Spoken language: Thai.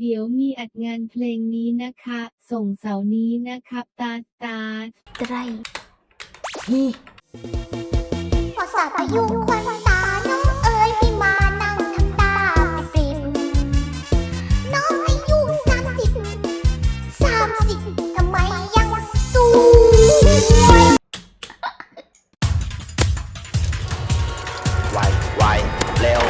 เดี๋ยวมีอัดงานเพลงนี้นะคะ ส่งเสาร์นี้นะครับตาตาไตรนี่ภาษาพยุควันตา น้องเอ๋ยไม่มานั่งทำตาปริมน้องอายุสามสิบสามสิบทำไมยังสูงไวไวเร็ว